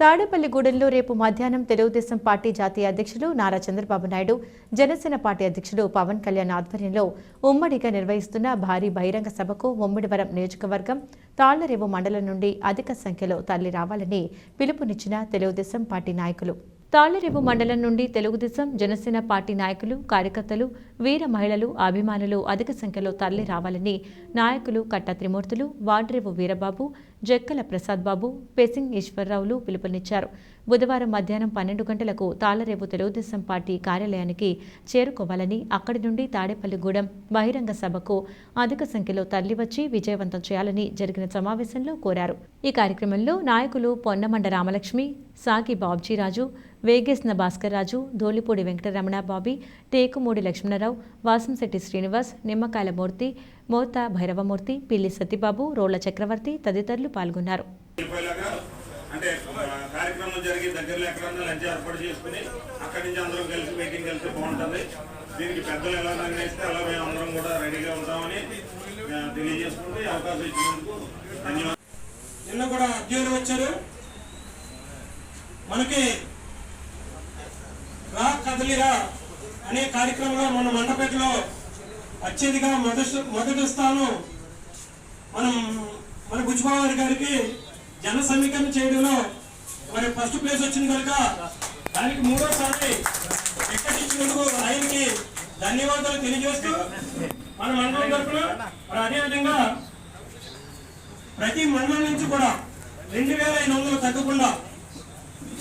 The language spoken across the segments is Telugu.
తాడేపల్లిగూడెంలో రేపు మధ్యాహ్నం తెలుగుదేశం పార్టీ జాతీయ అధ్యక్షులు నారా చంద్రబాబు నాయుడు జనసేన పార్టీ అధ్యక్షులు పవన్ కళ్యాణ్ ఆధ్వర్యంలో ఉమ్మడిగా నిర్వహిస్తున్న భారీ బహిరంగ సభకు ముమ్మిడివరం నియోజకవర్గం తాళ్ళరేవు మండలం నుండి అధిక సంఖ్యలో తరలి రావాలని పిలుపునిచ్చిన తెలుగుదేశం పార్టీ నాయకులు. తాళ్ళరేవు మండలం నుండి తెలుగుదేశం జనసేన పార్టీ నాయకులు కార్యకర్తలు వీర మహిళలు అభిమానులు అధిక సంఖ్యలో తరలి రావాలని నాయకులు కట్ట త్రిమూర్తులు వాడ్రేవు వీరబాబు జక్కల ప్రసాద్ బాబు పెసింగ్ ఈశ్వరరావులు పిలుపునిచ్చారు. బుధవారం మధ్యాహ్నం పన్నెండు గంటలకు తాళరేవు తెలుగుదేశం పార్టీ కార్యాలయానికి చేరుకోవాలని అక్కడి నుండి తాడేపల్లిగూడెం బహిరంగ సభకు అధిక సంఖ్యలో తరలివచ్చి విజయవంతం చేయాలని జరిగిన సమావేశంలో కోరారు. ఈ కార్యక్రమంలో నాయకులు పొన్నమండ రామలక్ష్మి సాగి బాబ్జీరాజు వేగేసిన భాస్కర్ రాజు ధోలిపూడి వెంకటరమణ బాబీ టేకుమూడి లక్ష్మణరావు వాసంశెట్టి శ్రీనివాస్ నిమ్మకాయల మూర్తి మోత భైరవమూర్తి పిల్లి సత్యబాబు రోళ్ళ చక్రవర్తి తదితరులు పాల్గొన్నారు. అంటే కార్యక్రమం జరిగే దగ్గరలో ఎక్కడన్నా లంచ్ ఏర్పాటు చేసుకుని అక్కడి నుంచి అందరం కలిసి మీటింగ్ వెళ్తే బాగుంటుంది. దీనికి పెద్దలు ఎలా నిర్ణయిస్తే అలా మేము అందరం కూడా రెడీగా ఉంటామని తెలియజేసుకుంటూ అవకాశం ఇచ్చినందుకు ధన్యవాదాలు. నిన్న కూడా అధ్యయులు వచ్చారు. మనకి రా కదలిరా అనే కార్యక్రమంలో మన మండపేటలో అత్యధిక మొదటి మొదటి స్థానం మనం మన బుజ్జిబాబు గారికి జన సమీకరణ చేయడంలో మరి ఫస్ట్ ప్లేస్ వచ్చింది కనుక దానికి మూడోసారి టికెట్ ఇచ్చినందుకు ఆయనకి ధన్యవాదాలు తెలియజేస్తూ మన మండలం తరఫున మరి అదేవిధంగా ప్రతి మండలం నుంచి కూడా రెండు వేల ఐదు వందలు తగ్గకుండా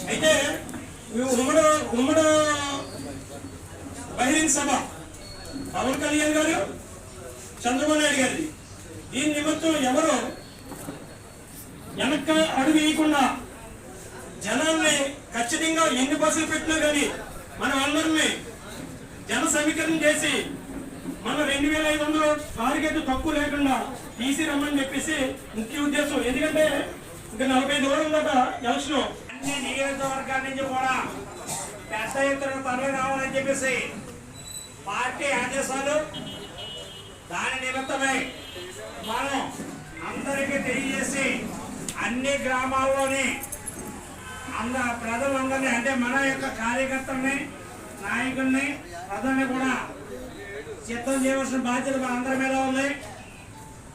అయితే ఉమ్మడి ఉమ్మడి బహిరంగ సభ పవన్ కళ్యాణ్ గారు చంద్రబాబు నాయుడు గారిది దీని నిమిత్తం ఎవరు వెనక అడుగు వేయకుండా జనాల్ని ఖచ్చితంగా ఎన్ని బస్సులు పెట్టినా కానీ మనం అందరినీ జన సమీకరణ చేసి మనం రెండు వేల ఐదు వందలు టార్గెట్ తక్కువ లేకుండా తీసి రమ్మని చెప్పేసి ముఖ్య ఉద్దేశం. ఎందుకంటే ఇంకా నలభై దూరం దాకా ఎలక్షన్. అన్ని నియోజకవర్గాల నుంచి కూడా పెద్ద ఎత్తున తరలి రావాలని చెప్పేసి పార్టీ ఆదేశాలు దాని నిమిత్తమై మనం అందరికీ తెలియజేసి అన్ని గ్రామాల్లోని అంద ప్రజలందరినీ అంటే మన యొక్క కార్యకర్తల్ని నాయకుల్ని ప్రజల్ని కూడా సిద్ధం చేయవలసిన బాధ్యత మనందరి మీద ఉంది.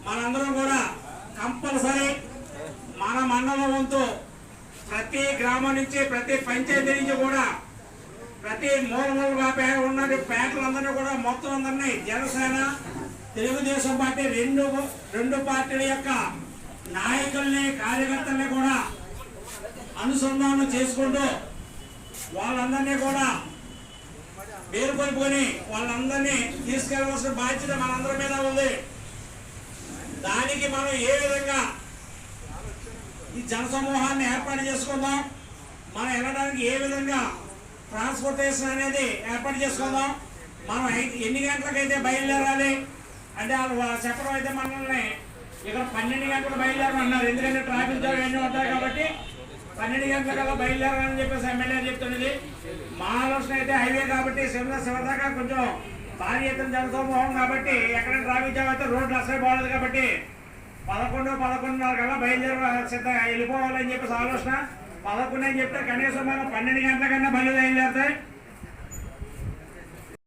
మనందరం కూడా కంపల్సరీ మన మండలం వంతు ప్రతి గ్రామం నుంచి ప్రతి పంచాయతీ నుంచి కూడా ప్రతి మూల మూలగా ఉన్నది పేటలందరినీ కూడా మొత్తం అందరినీ జనసేన తెలుగుదేశం పార్టీ రెండు రెండు పార్టీల యొక్క నాయకుల్ని కార్యకర్తల్ని కూడా అనుసంధానం చేసుకుంటూ వాళ్ళందరినీ కూడా పేరుకొల్పుకొని వాళ్ళందరినీ తీసుకెళ్ళవలసిన బాధ్యత మనందరి మీద ఉంది. దానికి మనం ఏ విధంగా ఈ జనసమూహాన్ని ఏర్పాటు చేసుకుందాం మనం వెళ్ళడానికి ఏ విధంగా ట్రాన్స్పోర్టేషన్ అనేది ఏర్పాటు చేసుకుందాం. మనం ఐ- ఎన్ని గంటలకైతే బయలుదేరాలి? అంటే వాళ్ళు చెప్పడం అయితే మనల్ని ఇక్కడ పన్నెండు గంటలకు బయలుదేరమన్నారు. ఎందుకంటే ట్రాఫిక్ జామ్ ఎన్ని ఉంటారు కాబట్టి పన్నెండు గంటలకల్లా బయలుదేరాలని చెప్పేసి ఎమ్మెల్యే చెప్తున్నది. మా ఆలోచన అయితే హైవే కాబట్టి శివదా శివదాకా కొంచెం భారీ ఎత్తున జనసమూహం కాబట్టి ఎక్కడ ట్రాఫిక్ జామ్ అయితే రోడ్లు అసలే బాగలేదు కాబట్టి పదకొండు పదకొండున్నర కల్లా బయలుదేరి సిద్ధంగా వెళ్ళిపోవాలని చెప్పేసి ఆలోచన. పదకొండు అని చెప్తే కనీసం మనం పన్నెండు గంటల కన్నా బయలుదేరితే